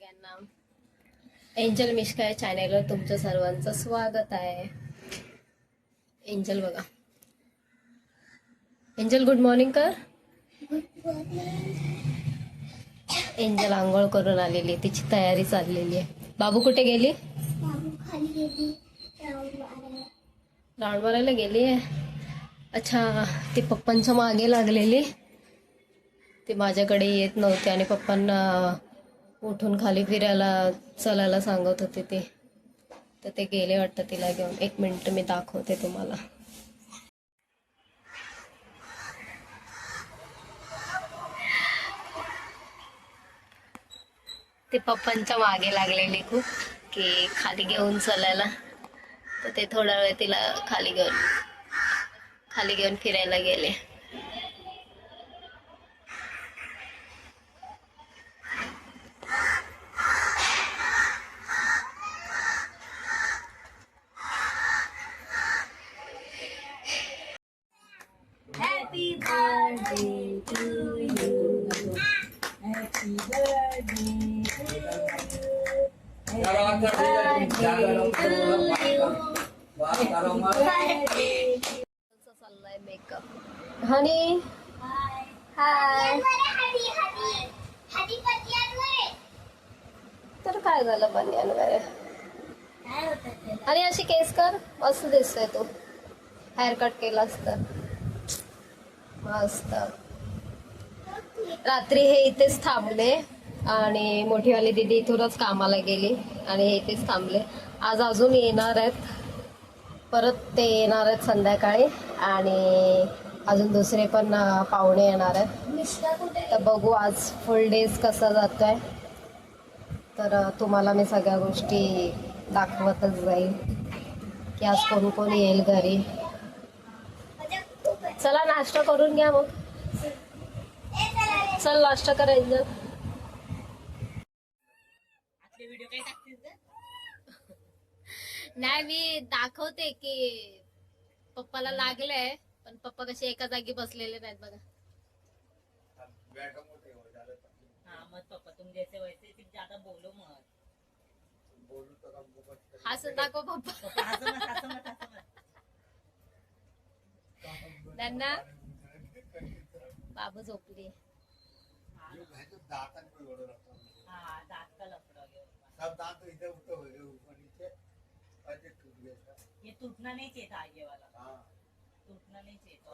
सगळ्यांना. एंजल मिश्का या चॅनेलवर तुमचं सर्वांचं स्वागत आहे. एंजल बघा. एंजल गुड मॉर्निंग कर. एंजल आंघोळ करून आलेली आहे. तिची तयारी चाललेली आहे. बाबू कुठे गेली? राउंड राऊंड मारायला गेली आहे. अच्छा ती पप्पांच्या मागे लागलेली. ती माझ्याकडे येत नव्हती आणि पप्पांना उठून खाली फिरायला चलायला सांगत होते ते. तर ते गेले वाटतं तिला घेऊन. एक मिनिट मी दाखवते तुम्हाला. ते पप्पांच्या मागे लागलेली खूप की खाली घेऊन चलायला. तर ते थोडा वेळ तिला खाली घेऊन खाली घेऊन फिरायला गेले कसं चाललाय मेकअप हनी हाय तर काय झालं बनियान वगैरे? आणि अशी केस कर मस्त दिसतोय तू. हेअर कट केलास तर मस्त. रात्री हे इथेच थांबले. आणि मोठीवाली दिदी इथूनच कामाला गेली आणि हे इथेच थांबले. आज अजून येणार आहेत. परत ते येणार आहेत संध्याकाळी आणि अजून दुसरे पण पाहुणे येणार आहेत. तर बघू आज फुल डेज कसा आहे तर तुम्हाला मी सगळ्या गोष्टी दाखवतच जाईल. की आज कोण कोण येईल घरी. चला नाश्ता करून घ्या मग. चल नाश्ता करायचं. नाही मी दाखवते की पप्पाला लागलंय पण पप्पा कसे एका जागी बसलेले नाहीत बघा. हाँ मत पापा तुम जैसे वैसे सिर्फ ज्यादा बोलो मत हसून दाखव पप्पा. पापा हंसो मत हंसो मत हंसो मत त्यांना बाबू झोपली. हाँ दांत का लफड़ा हो गया ये टूटना नहीं चाहिए था आगे वाला। टूटना नहीं चाहिए था।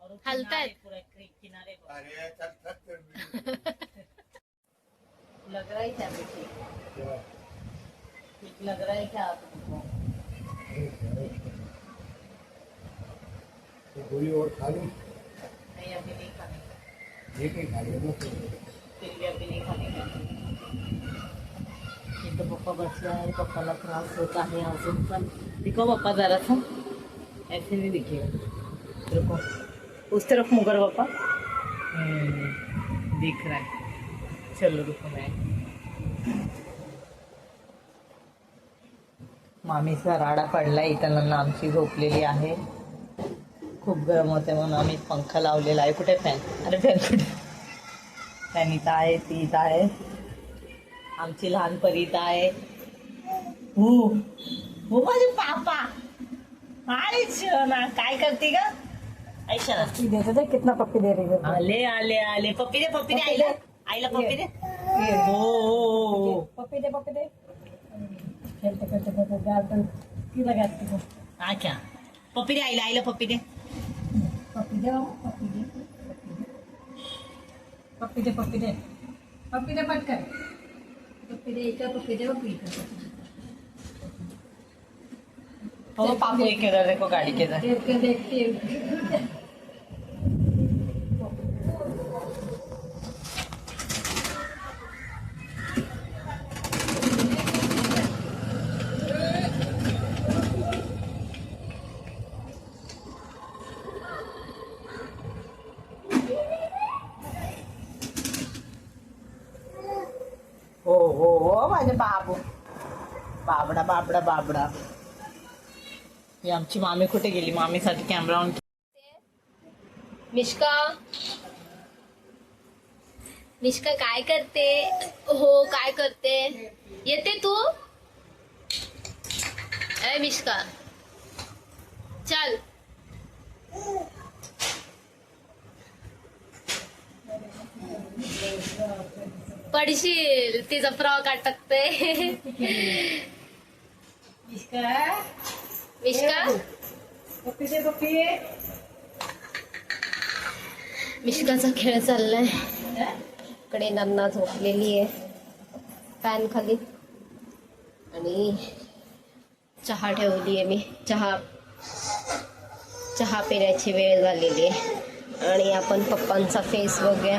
और हलता है। किनारे पूरा क्रि- किनारे को लग रहा है क्या बेटी? ठीक लग रहा है क्या आपको गोली और खा लो? नहीं अभी नहीं खाने। ये कहीं खा लो फिर भी अभी नहीं खाने। का इथं पप्पा बसला आहे पप्पाला त्रास होत आहे अजून पण. दिखो पप्पा जरासा ऐसे नाही दिखे रुको उस तरफ मुगर पापा दिख रहा है चलो रुको मैं मामीचा राडा पडलाय इथं आमची झोपलेली आहे. खूप गरम होते म्हणून आम्ही पंखा लावलेला आहे. कुठे फॅन अरे फॅन कुठे फॅन इथं आहे ती इथं आहे. आमची लहान परी इथं आहे. हो हो माझे पापा. अरे शना काय करते ग? ऐशना देते कितना पप्पी दे रही आले आले आले. पप्पी दे पप्पी दे आईला. आईला पप्पी दे. हो, हो हो पप्पी दे पप्पी दे. खेलते खेलते खेलते गार्डन की लगाती हो हा क्या? पप्पी दे आईला आईला पप्पी दे. पप्पी दे पप्पी दे पप्पी दे. पप्पी दे पप्पी दे. पप्पी दे पप्पी दे पप्पी इकडे हो पापू एक केलं को गाडी के जा हो हो हो माझे बाबू. बाबडा बाबडा बाबडा. ही आमची मामी कुठे गेली? मामीसाठी कॅमेरा ऑन मिश्का. मिश्का काय करते? हो काय करते? येते तू? ए मिश्का. चल. पडशील तिचा फ्रॉक अटकते मिष्का मिष्काचा खेळ चाललाय. इकडे नन्ना झोपलेली आहे. फॅन खाली. आणि चहा ठेवली आहे मी. चहा चहा पिण्याची वेळ झालेली आहे. आणि आपण पप्पांचा फेस बघूया.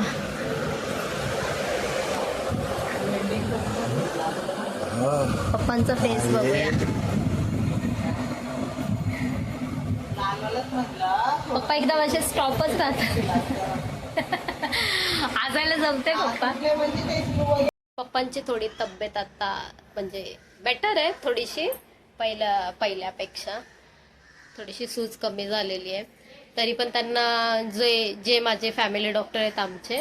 पप्पांचा फेस बघूया. पप्पा एकदम असे स्टॉपच राहतात. आजायला जमते पप्पा. पप्पांची थोडी तब्येत आता म्हणजे बेटर आहे थोडीशी पहिल्या पहिल्यापेक्षा. थोडीशी सूज कमी झालेली आहे. तरी पण त्यांना जे जे माझे फॅमिली डॉक्टर आहेत आमचे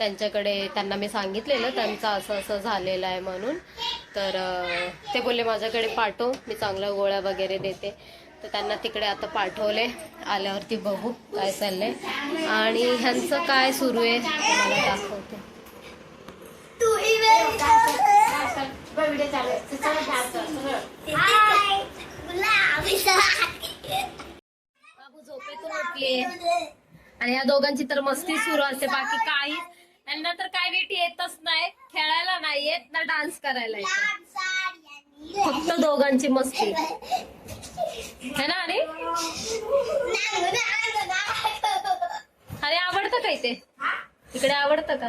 त्यांच्याकडे त्यांना मी सांगितलेलं त्यांचं असं असं झालेलं आहे म्हणून. तर ते बोलले माझ्याकडे पाठव मी चांगल्या गोळ्या वगैरे देते. तर त्यांना तिकडे आता पाठवले. आल्यावरती बघू काय चाललंय. आणि ह्यांचं काय सुरू आहे मला दाखवते. बाबू झोपेतून उठले आणि या दोघांची तर मस्ती सुरू असते. बाकी काही त्यांना तर काय नीट येतच नाही खेळायला नाही येत ना डान्स करायला येत. फक्त दोघांची मस्ती. है ना आणि? अरे आवडतं काय ते इकडे आवडतं का?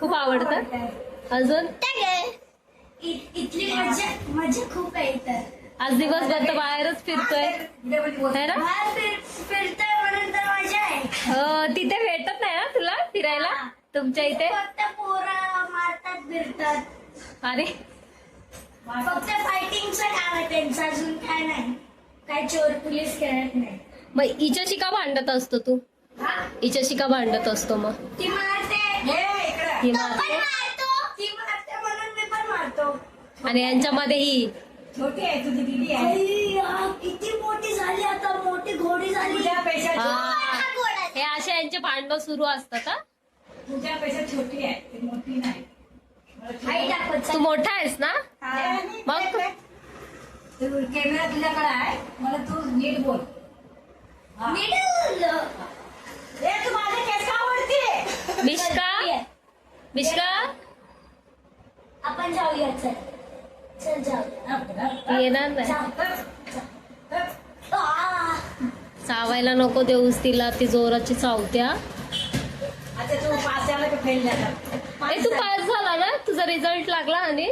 खूप आवडतं. अजून? इथली मजा मजा खूप आहे आज दिवसभर तर बाहेरच फिरतोय. है ना? फिरतोय म्हणून तर मजा आहे हो तिथे भेटत नाही ना तुला फिरायला? तुमच्या इथे? फक्त पोरं मारतात फिरतात अरे. फक्त फायटिंगचं काम आहे त्यांचं अजून काय नाही. काय चोर पोलीस खेळत नाही. मग हिच्याशी का भांडत असतो तू? हिच्याशी का भांडत असतो मग? ती मारते. ही तो मारते पण मारतो? ती मारते म्हणून मी पण मारतो. आणि यांच्यामध्ये ही. छोटी आहे तुझी दिदी आहे. आई, आ, किती मोठी झाली आता. मोठी घोडी झाली. हा हे. असे यांचे भांडणं सुरू असतात तुझ्यापेक्षा छोटी आहे ती मोठी नाही. आई दाखवत तू मोठा आहेस ना? मग? कॅमेरा तुझ्याकडे आहे मला तू नीट बोल. हा. मिडल ए, तू माझे केस का आवडते मिष्का मिष्का आपण जाऊया चल. चल जाऊया ती येणार नाही. जाऊ. चावायला नको देऊस तिला ती जोराची चावत्या. तू पास झाला का फेल झाला? ए तू पास झाला ना? तुझा रिझल्ट लागला आणि?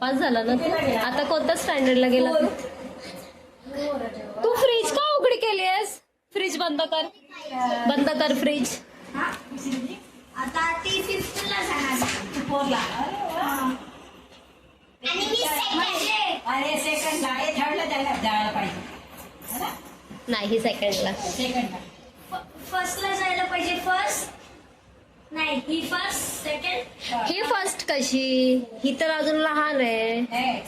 पास झाला ना? तू आता कोणत्या स्टँडर्डला गेला तू? तू फ्रीज का उघडी केली आहेस फ्रीज बंद कर. बंद कर फ्रीज हा? आता ती फिफ्थला जाणार फोरला. अरे वा. आणि मी सेकंड थर्डला जायला जायला पाहिजे. ना नाही सेकंडला सेकंडला फर्स्टला जायला पाहिजे फर्स्ट नाही ही फर्स्ट सेकंड ही फर्स्ट कशी? ही तर अजून लहान आहे.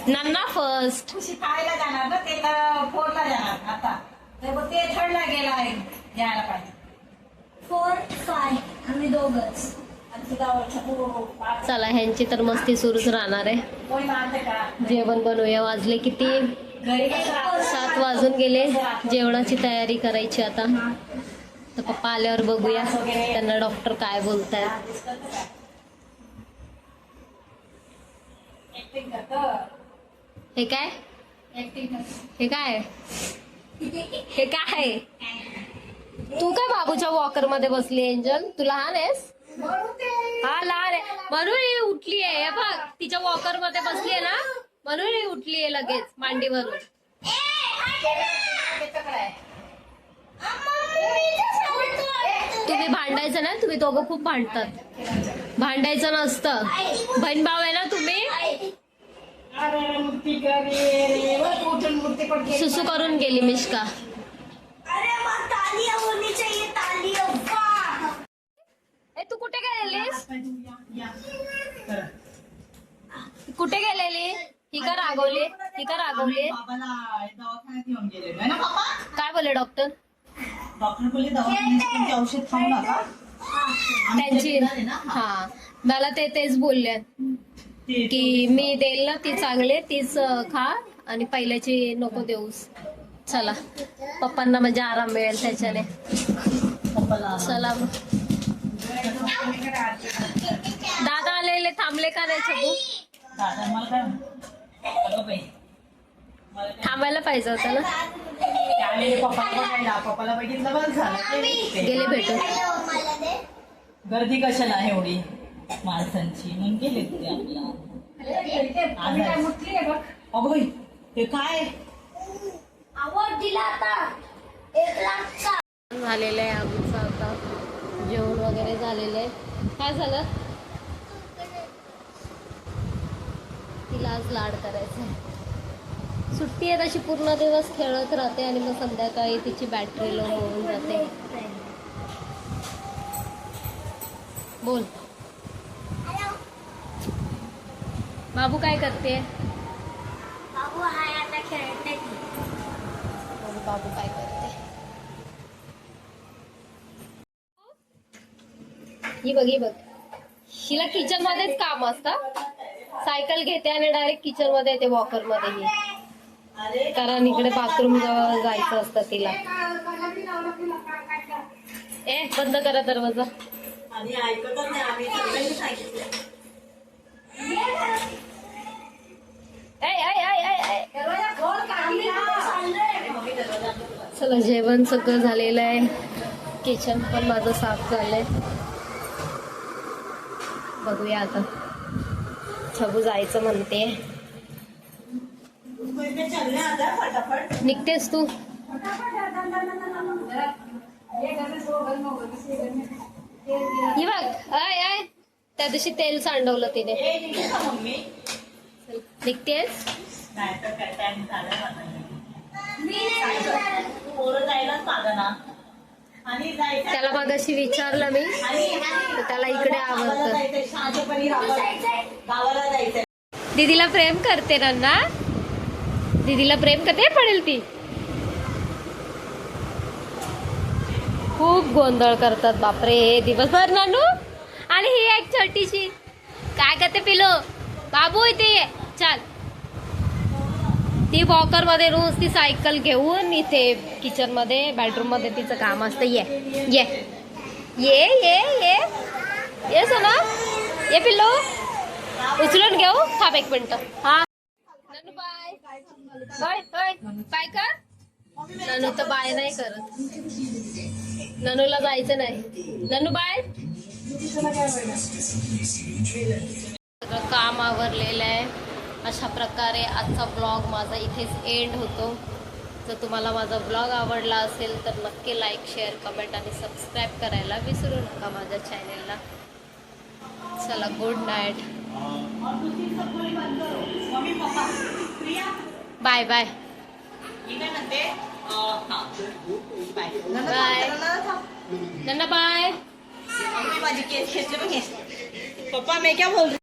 नन्ना फर्स्ट तू शिकायला जाणार ना ते तर फोरला जाणार आता. तर ते थर्डला गेला आहे जायला पाहिजे. फोर फाय आम्ही दोघच. चला ह्यांची तर मस्ती सुरूच राहणार आहे. कोणी मानतं का? जेवण बनवूया वाजले किती? सात वाजून गेले. जेवणाची तयारी करायची आता. तर पप्पा आल्यावर बघूया त्यांना डॉक्टर काय बोलतायत. हे काय? हे काय? हे काय? तू काय बाबूच्या वॉकरमध्ये बसली एंजल तू लहान आहेस? हा लहान आहे. म्हणून उठली आहे बघ तिच्या वॉकरमध्ये बसली आहे ना? म्हणून ही उठली आहे लगेच मांडीवरून. तुम्ही भांडायचं ना तुम्ही दोघं खूप भांडतात. भांडायचं नसतं. बहीण भाऊ आहे ना तुम्ही. सुसू करून गेली मिष्का अरे मग तालिया होनी चाहिए तालिया वाह तू कुठे गेलेलीस? कुठे गेलेली? ही का रागवली ही का रागवली. बाबाला दवाखान्यात घेऊन गेलेलो आहे ना बाबा? काय बोलले डॉक्टर डॉक्टर बोलले दवाखान्यात तुमचे औषध खाऊ नका. त्यांची हा. मला ते तेच बोलले. की मी देईल ना ती चांगले तीच खा आणि पहिल्याची नको देऊस चला. पप्पांना म्हणजे आराम मिळेल त्याच्याने. चला मग. दादा आलेले थांबले का नाही छबू? थांबायला पाहिजे होतं ना? पप्पाला बघितलं बस झालं. गेले भेटून. दे गर्दी कशाला आहे एवढी माणसांची? मग गेले ते आपला अगं बाई ते काय? आवड दिला आता. एक लाखचा झालेलं आहे आमचं आता जेवण वगैरे झालेलं आहे. काय झालं? तिला आज लाड करायचा आहे. सुट्टी आहे तशी पूर्ण दिवस खेळत राहते आणि मग संध्याकाळी तिची बॅटरी लो होऊन जाते. बोल. बाबू काय करते? बाबू हाय आता खेळते बाबू काय करते? ही बघ ही बघ. हिला किचन मध्येच काम असतं? सायकल घेते आणि डायरेक्ट किचनमध्ये येते वॉकरमध्ये कारण इकडे बाथरूम जायचं असतं तिला. ए बंद करा दरवाजा. चला जेवण सगळं झालेलं आहे. किचन पण माझं साफ झालंय. बघूया आता. सगू जायचं म्हणते. निघतेस तू. बघ आय आय. त्या दिवशी तेल सांडवलं तिने. निघतेस? त्याला मग अशी विचारलं मी. त्याला इकडे आवडतं. दीदीला प्रेम करते ना दीदीला प्रेम करते पडेल ती? खूप गोंधळ करतात बापरे हे दिवसभर नानू आणि ही एक छोटीशी. काय करते पिलो बाबू इथे ये. चल. ती वॉकरमध्ये रोज ती सायकल घेऊन इथे किचनमध्ये बेडरूममध्ये तिचं काम असतं. ये ये. ये ये ये. ये सोना. ये पिल्लो. उचलून घेऊ? थांब एक मिनिट. हा. ननू बाय. Bye bye. कर ननू तर बाय नाही करत. ननूला जायचं नाही. ननू बाय. सगळं काम आवरलेलं आहे. अशा प्रकारे आजचा ब्लॉग माझा इथेच एंड होतो. जर तुम्हाला माझा ब्लॉग आवडला असेल तर नक्की लाईक शेअर कमेंट आणि सबस्क्राईब करायला विसरू नका माझ्या चॅनेलला चला good night bye bye. Bye. Bye नन्ना बाय मम्मी माझी केस खेचले हे. पप्पा मी क्या बोल